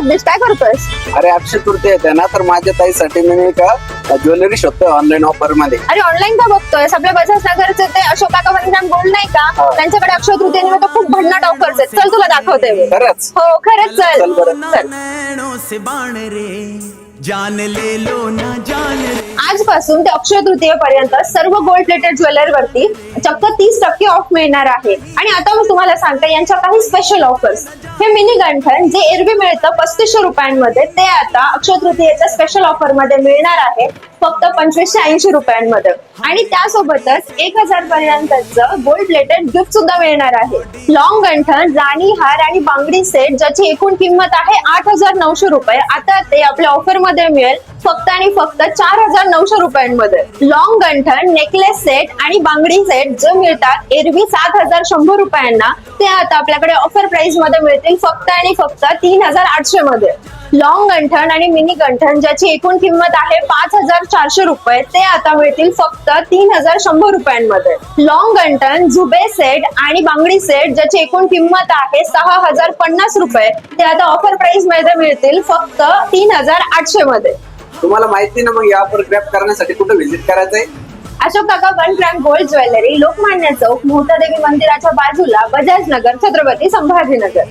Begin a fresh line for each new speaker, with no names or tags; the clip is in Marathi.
जगदीश काय करतोयस?
अरे अक्षय तृतीय येते ना तर माझ्या ताईसाठी मी नाही का ज्वेलरी शोधतोय ऑनलाईन ऑफरमध्ये.
अरे ऑनलाईन का बघतोयस? आपल्या बजाज नगरचे ते अशोक काका वनग्राम गोल्ड नाही का. त्यांच्याकडे अक्षय तृतीयेनिमित्त खूप भन्नाट ऑफर्स आहेत. चल तुला दाखवते मी.
खरंच?
हो खरंच चल.
चल बरं.
चल.
नैनों से बाण रे जान ले लो ना
आजपासून ते अक्षय तृतीय पर्यंत सर्व गोल्ड प्लेटेड ज्वेलरी वरती चक्क तीस टक्के ऑफ मिळणार आहे. आणि आता मी तुम्हाला सांगते यांच्या काही स्पेशल ऑफर्स हे मिनी गंठन जे एरवी मिळतं पस्तीसशे रुपयांमध्ये ते आता अक्षय तृतीयेच्या स्पेशल ऑफरमध्ये मिळणार आहे. फक्त पंचवीसशे ऐंशी रुपयांमध्ये. आणि त्यासोबतच एक हजार पर्यंतचं गोल्ड प्लेटेड गिफ्ट सुद्धा मिळणार आहे. लॉंग गंठन राणी हार आणि बांगडी सेट ज्याची एकूण किंमत आहे आठ हजार नऊशे रुपये. आता ते आपल्या ऑफरमध्ये मिळेल. फक्त आणि फक्त चार हजार नऊशे रुपयांमध्ये. लॉंग गंठन नेकलेस सेट आणि बांगडी सेट जे मिळतात एरवी सात हजार शंभर रुपयांना ते आता आपल्याकडे ऑफर प्राइसमध्ये मिळतील फक्त आणि फक्त तीन हजार आठशे मध्ये. लॉंग गंठन आणि मिनी गंठन ज्याची एकूण किंमत आहे पाच हजार चारशे रुपये ते आता मिळतील फक्त तीन हजार शंभर रुपयांमध्ये. लॉंग गंठन झुबे सेट आणि बांगडी सेट ज्याची एकूण किंमत आहे सहा हजार पन्नास रुपये ते आता ऑफर प्राइसमध्ये मिळतील फक्त तीन हजार आठशे मध्ये.
तुम्हाला माहिती ना मग या ऑफर ग्रॅप करण्यासाठी कुठे व्हिजिट करायचंय?
अशोक काका one gram gold jewellery Lokmanya चौक मोहतादेवी मंदिराच्या बाजूला बजाज नगर छत्रपती संभाजीनगर.